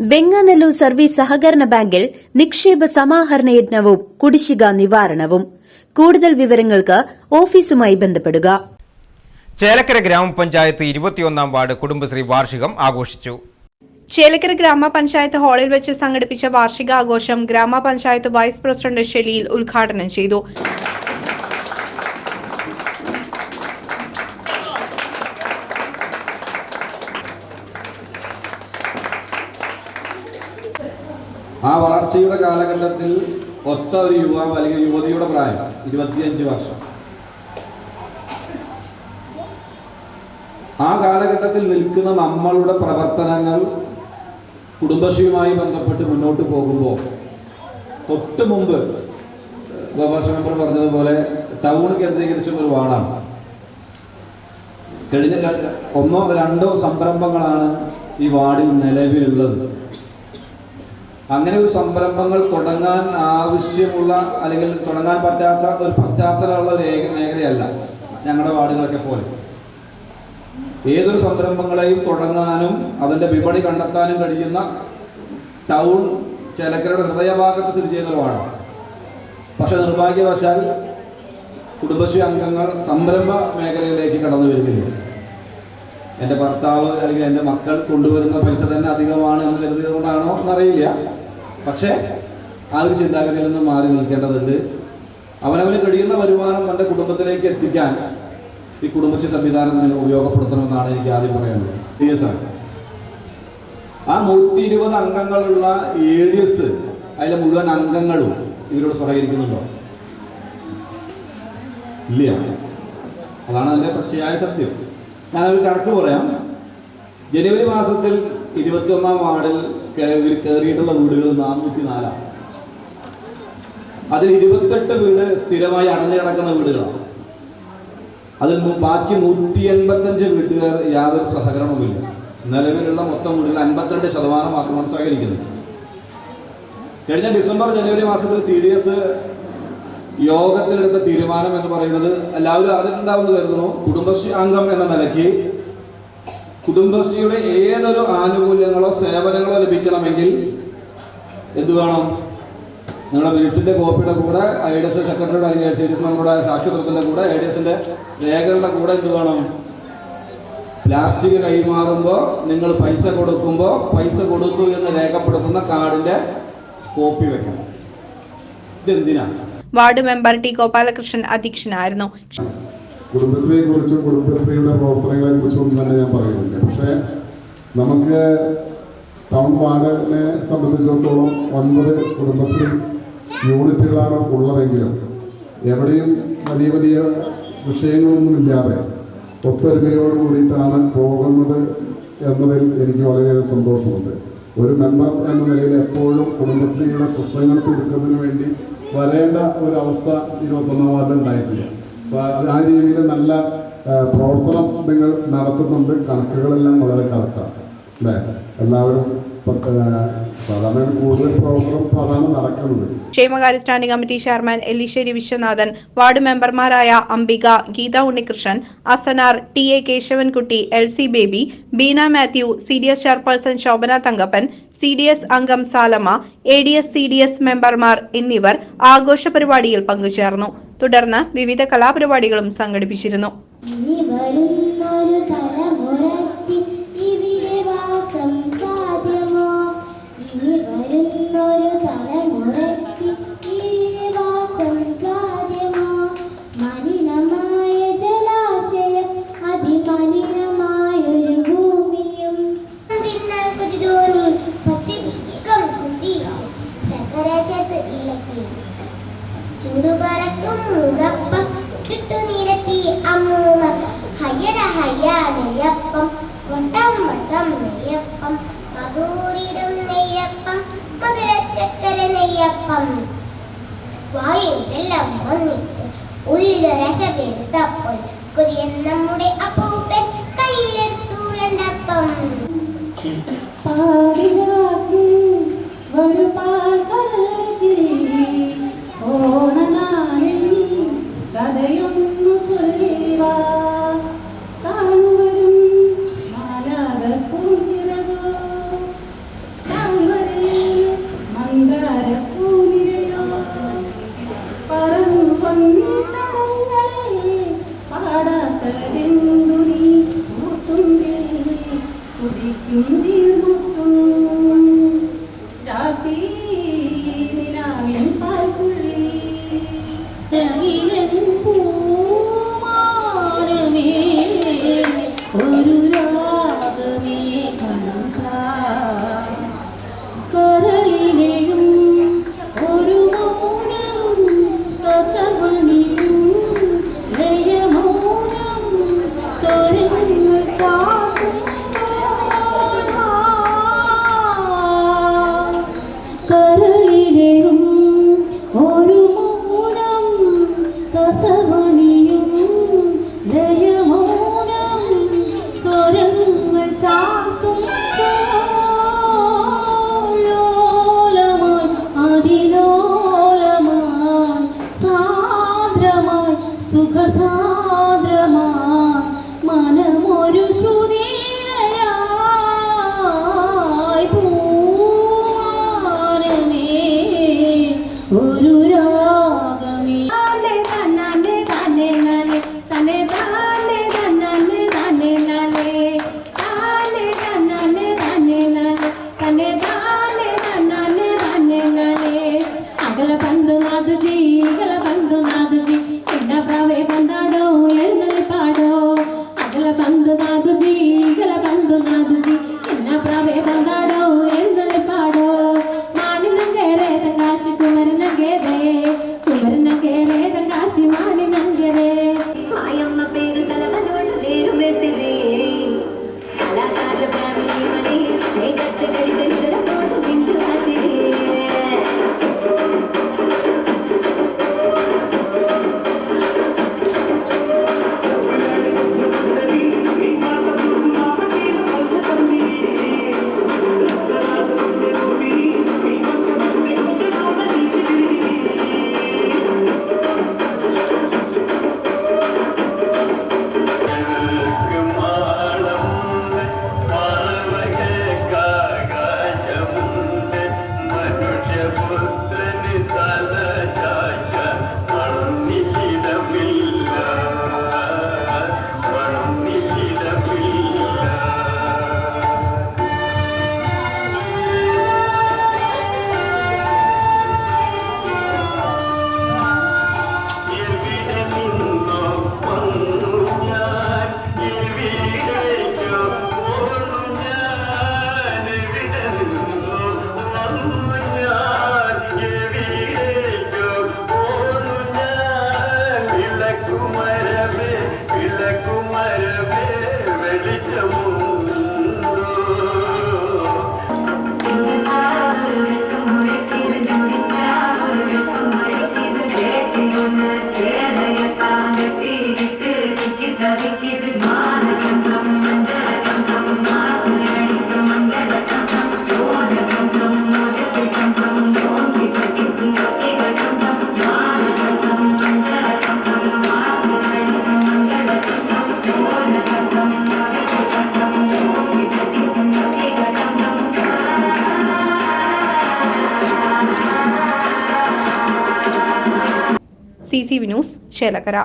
Venganallur service സഹകരണ ബാങ്കിൽ നിക്ഷേപ സമാഹരണ യജ്ഞവും കുടിശ്ശിക നിവാരണവും. കൂടുതൽ വിവരങ്ങൾക്ക് ഓഫീസുമായി ബന്ധപ്പെടുക. ചേലക്കര ഗ്രാമപഞ്ചായത്ത് ഇരുപത്തിയൊന്നാം വാർഡ് കുടുംബശ്രീ വാർഷികം ആഘോഷിച്ചു. ചേലക്കര ഗ്രാമപഞ്ചായത്ത് ഹാളിൽ വെച്ച് സംഘടിപ്പിച്ച വാർഷികാഘോഷം ഗ്രാമപഞ്ചായത്ത് വൈസ് പ്രസിഡന്റ് ഷെലിയിൽ ഉദ്ഘാടനം ചെയ്തു. വളർച്ചയുടെ കാലഘട്ടത്തിൽ ഒത്ത ഒരു യുവാവ് അല്ലെങ്കിൽ യുവതിയുടെ പ്രായം ഇരുപത്തിയഞ്ച് വർഷം. ആ കാലഘട്ടത്തിൽ നിൽക്കുന്ന നമ്മളുടെ പ്രവർത്തനങ്ങൾ കുടുംബശ്രീയുമായി ബന്ധപ്പെട്ട് മുന്നോട്ട് പോകുമ്പോൾ തൊട്ട് മുമ്പ് ഗോപാൽ മെമ്പർ പറഞ്ഞതുപോലെ ടൗൺ കേന്ദ്രീകരിച്ച ഒരു വാർഡാണ്. കഴിഞ്ഞ ഒന്നോ രണ്ടോ സംരംഭങ്ങളാണ് ഈ വാർഡിൽ നിലവിലുള്ളത്. അങ്ങനെ ഒരു സംരംഭങ്ങൾ തുടങ്ങാൻ ആവശ്യമുള്ള അല്ലെങ്കിൽ തുടങ്ങാൻ പറ്റാത്ത ഒരു പശ്ചാത്തലമുള്ള ഒരു മേഖലയല്ല ഞങ്ങളുടെ വാർഡുകളൊക്കെ പോലെ. ഏതൊരു സംരംഭങ്ങളെയും തുടങ്ങാനും അതിന്റെ വിപണി കണ്ടെത്താനും കഴിയുന്ന ടൗൺ ചേലക്കരയുടെ ഹൃദയഭാഗത്ത് സ്ഥിതി ചെയ്യുന്ന ഒരു വാർഡാണ് പക്ഷെ നിർഭാഗ്യവശാൽ കുടുംബശ്രീ അംഗങ്ങൾ സംരംഭ മേഖലയിലേക്ക് കടന്നു വരുന്നില്ല എന്റെ ഭർത്താവ് അല്ലെങ്കിൽ എന്റെ മക്കൾ കൊണ്ടുവരുന്ന പൈസ തന്നെ അധികമാണ് എന്ന് കരുതിയത് കൊണ്ടാണോ എന്നറിയില്ല. പക്ഷേ ആ ഒരു ചിന്താഗതിയിൽ നിന്ന് മാറി നിൽക്കേണ്ടതുണ്ട്. അവനവന് കഴിയുന്ന വരുമാനം തന്റെ കുടുംബത്തിലേക്ക് എത്തിക്കാൻ ഈ കുടുംബശ്രീ സംവിധാനം നിങ്ങൾ ഉപയോഗപ്പെടുത്തണമെന്നാണ് എനിക്ക് ആദ്യം പറയേണ്ടത് ഡി എസ് ആണ് ആ നൂറ്റി ഇരുപത് അംഗങ്ങളുള്ള എ ഡി എസ് അതിലെ മുഴുവൻ അംഗങ്ങളും ഇതിനോട് സഹകരിക്കുന്നുണ്ടോ? ഇല്ല. അതാണ് അതിന്റെ പച്ചയായ സത്യം. ഞാനൊരു കണക്ക് പറയാം. ജനുവരി മാസത്തിൽ ഇരുപത്തിയൊന്നാം വാർഡിൽ കയറിയിട്ടുള്ള വീടുകൾ നാനൂറ്റി നാലാണ് അതിൽ ഇരുപത്തെട്ട് വീട് സ്ഥിരമായി അടഞ്ഞു കിടക്കുന്ന വീടുകളാണ് അതിൽ ബാക്കി നൂറ്റി എൺപത്തഞ്ച് വീട്ടുകാർ യാതൊരു സഹകരണവുമില്ല. നിലവിലുള്ള മൊത്തം വീടുകൾ അൻപത്തിരണ്ട് ശതമാനം മാത്രമാണ് സഹകരിക്കുന്നത് കഴിഞ്ഞ ഡിസംബർ ജനുവരി മാസത്തിൽ സി ഡി എസ് യോഗത്തിലെടുത്ത തീരുമാനം എന്ന് പറയുന്നത് എല്ലാവരും അറിഞ്ഞിട്ടുണ്ടാവുമെന്ന് കരുതുന്നു കുടുംബശ്രീ അംഗം എന്ന നിലയ്ക്ക് കുടുംബശ്രീയുടെ ഏതൊരു ആനുകൂല്യങ്ങളോ സേവനങ്ങളോ ലഭിക്കണമെങ്കിൽ എന്തു വേണം? നിങ്ങളുടെ ബിൽസിന്റെ കോപ്പിയുടെ കൂടെ ഐ ഡി എസ് സെക്രട്ടറിയുടെ അല്ലെങ്കിൽ സി ഡി എസ് മെമ്പറുടെ സാക്ഷ്യപത്രത്തിന്റെ കൂടെ ഐ ഡി എസിന്റെ രേഖകളുടെ കൂടെ എന്ത് വേണം? പ്ലാസ്റ്റിക് കൈമാറുമ്പോൾ നിങ്ങൾ പൈസ കൊടുക്കുമ്പോൾ പൈസ കൊടുത്തു എന്ന് രേഖപ്പെടുത്തുന്ന കാർഡിന്റെ കോപ്പി വെക്കണം. ഇതെന്തിനാണ്? വാർഡ് മെമ്പർ ടി ഗോപാലകൃഷ്ണൻ അധ്യക്ഷനായിരുന്നു. കുടുംബശ്രീയെ കുറിച്ചും കുടുംബശ്രീയുടെ പ്രവർത്തനങ്ങളെ കുറിച്ചും ഒന്നും തന്നെ ഞാൻ പറയുന്നില്ല പക്ഷേ നമുക്ക് ടൗൺ വാർഡിനെ സംബന്ധിച്ചിടത്തോളം ഒൻപത് കുടുംബശ്രീ യൂണിറ്റുകളാണ് ഉള്ളതെങ്കിലും എവിടെയും വലിയ വലിയ വിഷയങ്ങളൊന്നുമില്ലാതെ ഒത്തൊരുമയോട് കൂടിയിട്ടാണ് പോകുന്നത് എന്നതിൽ എനിക്ക് വളരെയധികം സന്തോഷമുണ്ട്. ഒരു മെമ്പർ എന്ന നിലയിൽ എപ്പോഴും കുടുംബശ്രീയുടെ പ്രശ്നങ്ങൾ തീർക്കുന്നതിന് വേണ്ടി വരേണ്ട ഒരു അവസ്ഥ ഇരുപത്തൊന്നാം വാർഡിൽ ഉണ്ടായിട്ടില്ല. അപ്പോൾ ആ രീതിയിൽ നല്ല പ്രവർത്തനം നിങ്ങൾ നടത്തുന്നുണ്ട്. കണക്കുകളെല്ലാം വളരെ കറക്റ്റാണ് അല്ലേ? എല്ലാവരും സാധാരണ കൂടുതൽ നടക്കുന്നത് ക്ഷേമകാര്യ standing committee chairman Ellissery Viswanathan ward മെമ്പർമാരായ Ambika Geetha Unnikrishnan Asanar T A Keshavankutty L C Baby Beena Mathew C D S chairperson Shobhana Thankappan C D S അംഗം Salama A D S C D S മെമ്പർമാർ എന്നിവർ ആഘോഷ പരിപാടിയിൽ പങ്കുചേർന്നു. തുടർന്ന് വിവിധ കലാപരിപാടികളും സംഘടിപ്പിച്ചിരുന്നു. ഇനി വരുന്നൊരു തലമുറയ്ക്ക് ഉള്ളിലൊരശപ്പെടുത്തപ്പോൾ കൊതിയൻ നമ്മുടെ അപ്പൂപ്പൻ കയ്യിലെടുത്തു രണ്ടപ്പം കഥയൊന്നു be para banda da news Chelakkara